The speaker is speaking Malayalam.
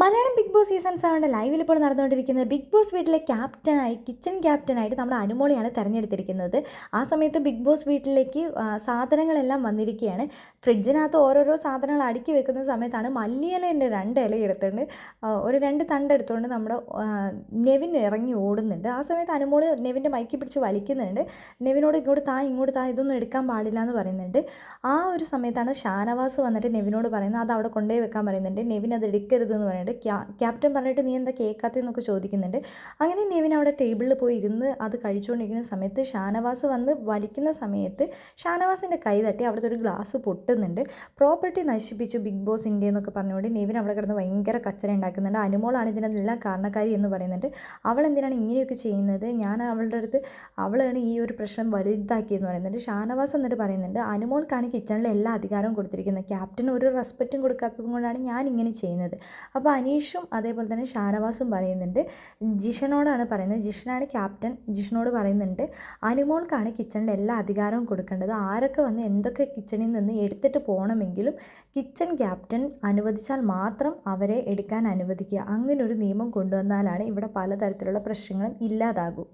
മലയാളം ബിഗ് ബോസ് സീസൺ സെവന്റെ ലൈവിൽ ഇപ്പോൾ നടന്നുകൊണ്ടിരിക്കുന്നത് ബിഗ് ബോസ് വീട്ടിലെ ക്യാപ്റ്റനായി കിച്ചൺ ക്യാപ്റ്റനായിട്ട് നമ്മുടെ അനുമോളിയാണ് തിരഞ്ഞെടുത്തിരിക്കുന്നത്. ആ സമയത്ത് ബിഗ് ബോസ് വീട്ടിലേക്ക് സാധനങ്ങളെല്ലാം വന്നിരിക്കുകയാണ്. ഫ്രിഡ്ജിനകത്ത് ഓരോരോ സാധനങ്ങൾ അടുക്കി വെക്കുന്ന സമയത്താണ് മല്ലിയിലേന്റെ രണ്ട് ഇല എടുത്തുകൊണ്ട് ഒരു രണ്ട് തണ്ട് എടുത്തുകൊണ്ട് നമ്മുടെ നെവിൻ ഇറങ്ങി ഓടുന്നുണ്ട്. ആ സമയത്ത് അനുമോൾ നെവിന്റെ മൈക്കി പിടിച്ച് വലിക്കുന്നുണ്ട്. നെവിനോട് ഇങ്ങോട്ട് താ ഇങ്ങോട്ട് താ ഇതൊന്നും എടുക്കാൻ പാടില്ല എന്ന് പറയുന്നുണ്ട്. ആ ഒരു സമയത്താണ് ഷാനവാസ് വന്നിട്ട് നെവിനോട് പറയുന്നത് അത് അവിടെ കൊണ്ടുപോയി വെക്കാൻ പറയുന്നുണ്ട്. നെവിൻ അത് എടുക്കരുത് എന്ന് പറയുന്നുണ്ട്. ക്യാ- ക്യാപ്റ്റൻ പറഞ്ഞിട്ട് നീ എന്താ കേൾക്കാത്തതെന്നൊക്കെ ചോദിക്കുന്നുണ്ട്. അങ്ങനെ നീവിൻ അവിടെ ടേബിളിൽ പോയി ഇരുന്ന് അത് കഴിച്ചുകൊണ്ടിരിക്കുന്ന സമയത്ത് ഷാനവാസ് വന്ന് വലിക്കുന്ന സമയത്ത് ഷാനവാസിന്റെ കൈ തട്ടി അവിടുത്തെ ഒരു ഗ്ലാസ് പൊട്ടുന്നുണ്ട്. പ്രോപ്പർട്ടി നശിപ്പിച്ചു ബിഗ് ബോസ് ഇന്ത്യ എന്നൊക്കെ പറഞ്ഞുകൊണ്ട് നീവിൻ അവിടെ കിടന്ന് ഭയങ്കര കച്ചറ ഉണ്ടാക്കുന്നുണ്ട്. അനുമോളാണ് ഇതിനെല്ലാം കാരണക്കാരി എന്ന് പറയുന്നുണ്ട്. അവൾ എന്തിനാണ് ഇങ്ങനെയൊക്കെ ചെയ്യുന്നത്? ഞാൻ അവളുടെ അടുത്ത് അവളാണ് ഈ ഒരു പ്രശ്നം വലുതാക്കിയെന്ന് പറയുന്നുണ്ട്. ഷാനവാസ് എന്നിട്ട് പറയുന്നുണ്ട് അനുമോൾക്കാണ് കിച്ചണിലെ എല്ലാ അധികാരവും കൊടുത്തിരിക്കുന്നത്. ക്യാപ്റ്റന് ഒരു റെസ്പെക്റ്റും കൊടുക്കാത്തത് കൊണ്ടാണ് ഞാൻ ഇങ്ങനെ ചെയ്യുന്നത്. അപ്പോൾ അനീഷും അതേപോലെ തന്നെ ഷാനവാസും പറയുന്നുണ്ട്. ജിഷനോടാണ് പറയുന്നത്. ജിഷനാണ് ക്യാപ്റ്റൻ. ജിഷനോട് പറയുന്നുണ്ട് അനുമോൾക്കാണ് കിച്ചണിന്റെ എല്ലാ അധികാരവും കൊടുക്കേണ്ടത്. ആരൊക്കെ വന്ന് എന്തൊക്കെ കിച്ചണിൽ നിന്ന് എടുത്തിട്ട് പോകണമെങ്കിലും കിച്ചൺ ക്യാപ്റ്റൻ അനുവദിച്ചാൽ മാത്രം അവരെ എടുക്കാൻ അനുവദിക്കുക. അങ്ങനെ ഒരു നിയമം കൊണ്ടുവന്നാലാണ് ഇവിടെ പലതരത്തിലുള്ള പ്രശ്നങ്ങളും ഇല്ലാതാകൂ.